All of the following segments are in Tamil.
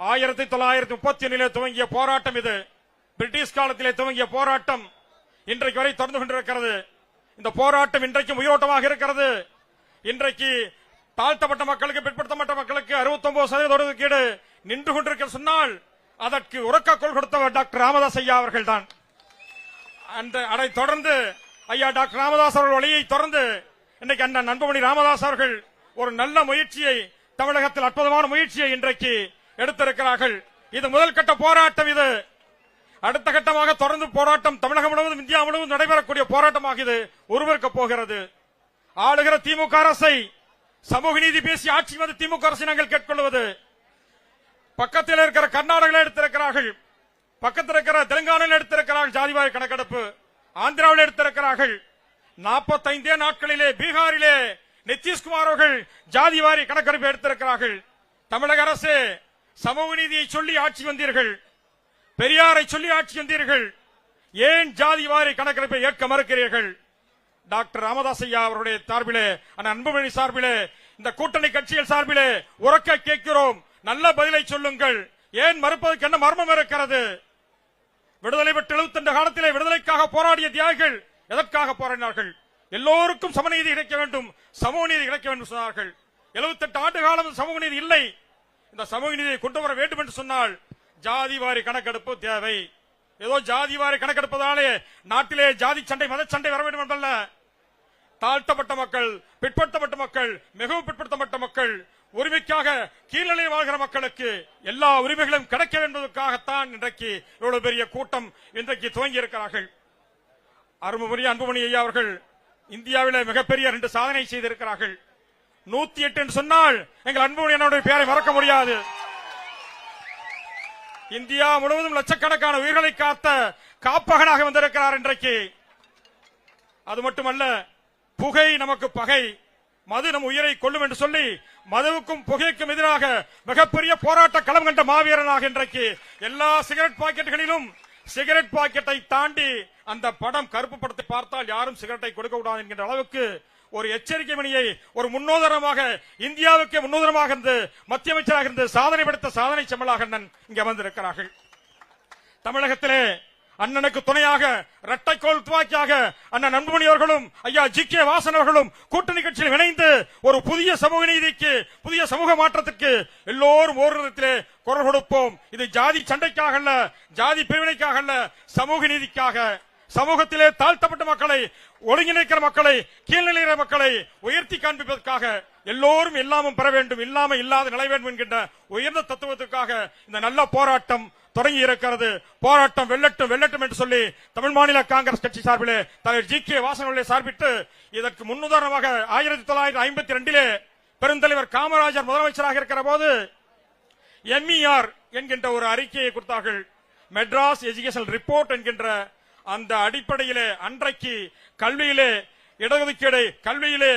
ஆயிரத்தி தொள்ளாயிரத்தி முப்பத்தி ஒன்னிலே துவங்கிய போராட்டம் இது. பிரிட்டிஷ் காலத்திலே துவங்கிய போராட்டம் இன்றைக்கு வரை தொடர்ந்து கொண்டிருக்கிறது. இந்த போராட்டம் இன்றைக்கும் உயிரோட்டமாக இருக்கிறது. இன்றைக்கு தாழ்த்தப்பட்ட மக்களுக்கு பிற்படுத்தப்பட்ட மக்களுக்கு 69% சதவீத ஒதுக்கீடு நின்று கொண்டிருக்க சொன்னால் அதற்கு உறக்க கொள் கொடுத்தவர் டாக்டர் ராமதாஸ் ஐயா அவர்கள் தான் அந்த அதை தொடர்ந்து ஐயா டாக்டர் ராமதாஸ் அவர்கள் வழியை தொடர்ந்து இன்னைக்கு அண்ணன் நண்பமணி ராமதாஸ் அவர்கள் ஒரு நல்ல முயற்சியை தமிழகத்தில் அற்புதமான முயற்சியை இன்றைக்கு எடுத்திருக்கிறார்கள். இது முதல் கட்ட போராட்டம் இது. அடுத்த கட்டமாக தொடர்ந்து போராட்டம் தமிழகம் முழுவதும் இந்தியா முழுவதும் நடைபெறக்கூடிய போராட்டமாக இது உருவெடுக்க போகிறது. ஆளுகிற திமுக அரசை சமூக நீதி பேசி ஆட்சி வந்து திமுக அரசை நாங்கள் கேட்கொள்வது பக்கத்தில் இருக்கிற கர்நாடகளை எடுத்திருக்கிறார்கள். பக்கத்தில் இருக்கிற தெலுங்கானாவில் எடுத்திருக்கிறார்கள் ஜாதிவாரி கணக்கெடுப்பு. ஆந்திராவில் எடுத்திருக்கிறார்கள். நாற்பத்தைந்தே நாட்களிலே பீகாரிலே நிதிஷ்குமார் அவர்கள் ஜாதிவாரி கணக்கெடுப்பு எடுத்திருக்கிறார்கள். தமிழக அரசு சமூக நீதியை சொல்லி ஆட்சி வந்தீர்கள். பெரியாரை சொல்லி ஆட்சி வந்தீர்கள். ஏன் ஜாதிவாரி கணக்கெடுப்பை ஏற்க மறுக்கிறீர்கள்? டாக்டர் ராமதாஸ் ஐயா அவருடைய சார்பிலே அன்புமணி சார்பிலே இந்த கூட்டணி கட்சிகள் சார்பிலே உறக்க கேட்கிறோம். நல்ல பதிலை சொல்லுங்கள். ஏன் மறுப்பதற்கு என்ன மர்மம் இருக்கிறது? விடுதலை பெற்று எழுபத்தி காலத்திலே விடுதலைக்காக போராடிய தியாகிகள் எதற்காக போராடினார்கள்? எல்லோருக்கும் சமநீதி கிடைக்க வேண்டும். சமூக நீதி கிடைக்க வேண்டும் சொன்னார்கள். 78 ஆண்டு காலம் சமூக நீதி இல்லை. இந்த சமூக நீதியை கொண்டு வர வேண்டும் என்று சொன்னால் ஜாதி வாரி கணக்கெடுப்பு தேவை. ஏதோ ஜாதி வாரி கணக்கெடுப்பதாலே நாட்டிலே ஜாதி சண்டை மத சண்டை வர வேண்டும் என்றல்ல. தாழ்த்தப்பட்ட மக்கள் பிற்படுத்தப்பட்ட மக்கள் மிகவும் பிற்படுத்தப்பட்ட மக்கள் உரிமைக்காக கீழ்நிலை வாழ்கிற மக்களுக்கு எல்லா உரிமைகளும் கிடைக்க என்பதற்காகத்தான் இன்றைக்கு இவ்வளவு பெரிய கூட்டம் இன்றைக்கு துவங்கி இருக்கிறார்கள் அருமபுரி அன்புமணி ஐயா அவர்கள் இந்தியாவில் மிகப்பெரிய ரெண்டு சாதனை செய்திருக்கிறார்கள். நூத்தி எட்டு என்று சொன்னால் எங்கள் அன்புமணி என்னுடைய பெயரை மறக்க முடியாது. இந்தியா முழுவதும் லட்சக்கணக்கான உயிர்களை காத்த காப்பகனாக வந்திருக்கிறார் இன்றைக்கு. அது மட்டுமல்ல புகை நமக்கு பகை. மது நம் உயிரை கொள்ளும் என்று சொல்லி மதுவுக்கும் புகைக்கும் எதிராக மிகப்பெரிய போராட்ட களம் கண்ட மாவீரனாக இன்றைக்கு எல்லா சிகரெட் பாக்கெட்டுகளிலும் சிகரெட் பாக்கெட்டை தாண்டி அந்த படம் கருப்பு படத்தை பார்த்தால் யாரும் சிகரெட்டை கொடுக்க கூடாது என்கின்ற அளவுக்கு ஒரு எச்சரிக்கை மணியை ஒரு முன்னோதரமாக இந்தியாவுக்கு முன்னோதரமாக இருந்து மத்திய அமைச்சராக இருந்து சாதனை படுத்த சாதனை செம்மலாக இங்கே அமர்ந்திருக்கிறார்கள். தமிழகத்திலே அண்ணனுக்கு துணையாக இரட்டைக்கோள் துவாக்கியாக அண்ணன் அன்புமணி அவர்களும் ஐயா ஜி கே வாசன் அவர்களும் கூட்டணி கட்சியில் இணைந்து ஒரு புதிய சமூக நீதிக்கு புதிய சமூக மாற்றத்திற்கு எல்லோரும் ஓரிடத்திலே குரல் கொடுப்போம். இது ஜாதி சண்டைக்காக அல்ல ஜாதி பிரிவினைக்காக அல்ல சமூக நீதிக்காக. சமூகத்திலே தாழ்த்தப்பட்ட மக்களை ஒருங்கிணைக்கிற மக்களை கீழ்நிலைகிற மக்களை உயர்த்தி காண்பிப்பதற்காக எல்லோரும் எல்லாமும் பெற வேண்டும் இல்லாமல் இல்லாத நிலை வேண்டும் என்கின்ற உயர்ந்த தத்துவத்திற்காக இந்த நல்ல போராட்டம் தொடங்கி இருக்கிறது. போராட்டம் வெல்லட்டும் வெல்லட்டும் என்று சொல்லி தமிழ் மாநில காங்கிரஸ் கட்சி சார்பிலே தலைவர் ஜி கே வாசனவர்களை சார்பிட்டு இதற்கு முன்னுதாரணமாக ஆயிரத்தி தொள்ளாயிரத்தி ஐம்பத்தி ரெண்டிலே பெருந்தலைவர் காமராஜர் முதலமைச்சராக இருக்கிற போது எம்இஆர் என்கின்ற ஒரு அறிக்கையை கொடுத்தார்கள். மெட்ராஸ் எஜுகேஷன் ரிப்போர்ட் என்கின்ற அந்த அடிப்படையிலே அன்றைக்கு கல்வியிலே இடஒதுக்கீடு கல்வியிலே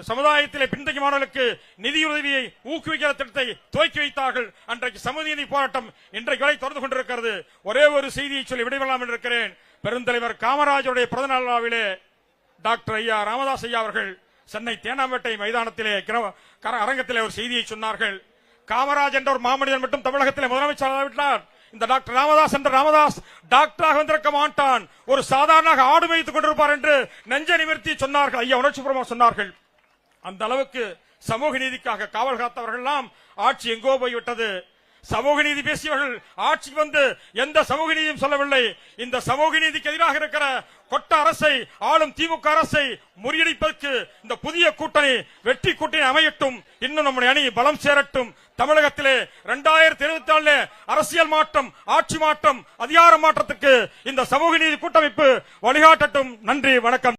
சமுதாயத்திலே பின்தங்கி மாணவர்களுக்கு நிதியுதவியை ஊக்குவிக்கிற திட்டத்தை துவக்கி வைத்தார்கள். அன்றைக்கு சமநீதி போராட்டம் இன்றைக்கு வரை தொடர்ந்து கொண்டிருக்கிறது. ஒரே ஒரு செய்தியை சொல்லி விடைபெறலாம் என்று இருக்கிறேன். பெருந்தலைவர் காமராஜருடைய பிறந்த விழாவிலே டாக்டர் ஐயா ராமதாஸ் ஐயா அவர்கள் சென்னை தேனாம்பேட்டை மைதானத்திலே கர- அரங்கத்திலே ஒரு செய்தியை சொன்னார்கள். காமராஜ் என்ற ஒரு மாமனிதன் மட்டும் தமிழகத்திலே முதலமைச்சர் விட்டார். இந்த டாக்டர் ராமதாஸ் என்ற ராமதாஸ் டாக்டராக வந்திருக்க மாட்டான். ஒரு சாதாரண ஆடு வைத்துக் கொண்டிருப்பார் என்று நெஞ்ச நிமிர்த்தி சொன்னார்கள். ஐயா உணர்ச்சிபுரமா சொன்னார்கள். அந்த அளவுக்கு சமூக நீதிக்காக காவல் காத்தவர்கள் எல்லாம் ஆட்சி எங்கோ போய்விட்டது. சமூக நீதி பேசியவர்கள் ஆட்சிக்கு வந்து எந்த சமூக நீதியும் சொல்லவில்லை. இந்த சமூக நீதிக்கு எதிராக இருக்கிற கொட்ட அரசை ஆளும் திமுக அரசை முறியடிப்பதற்கு இந்த புதிய கூட்டணி வெற்றி கூட்டணி அமையட்டும். இன்னும் நம்முடைய அணி பலம் சேரட்டும். தமிழகத்திலே இரண்டாயிரத்தி இருபத்தி நாலு அரசியல் மாற்றம் ஆட்சி மாற்றம் அதிகார மாற்றத்துக்கு இந்த சமூக நீதி கூட்டமைப்பு வழிகாட்டட்டும். நன்றி வணக்கம்.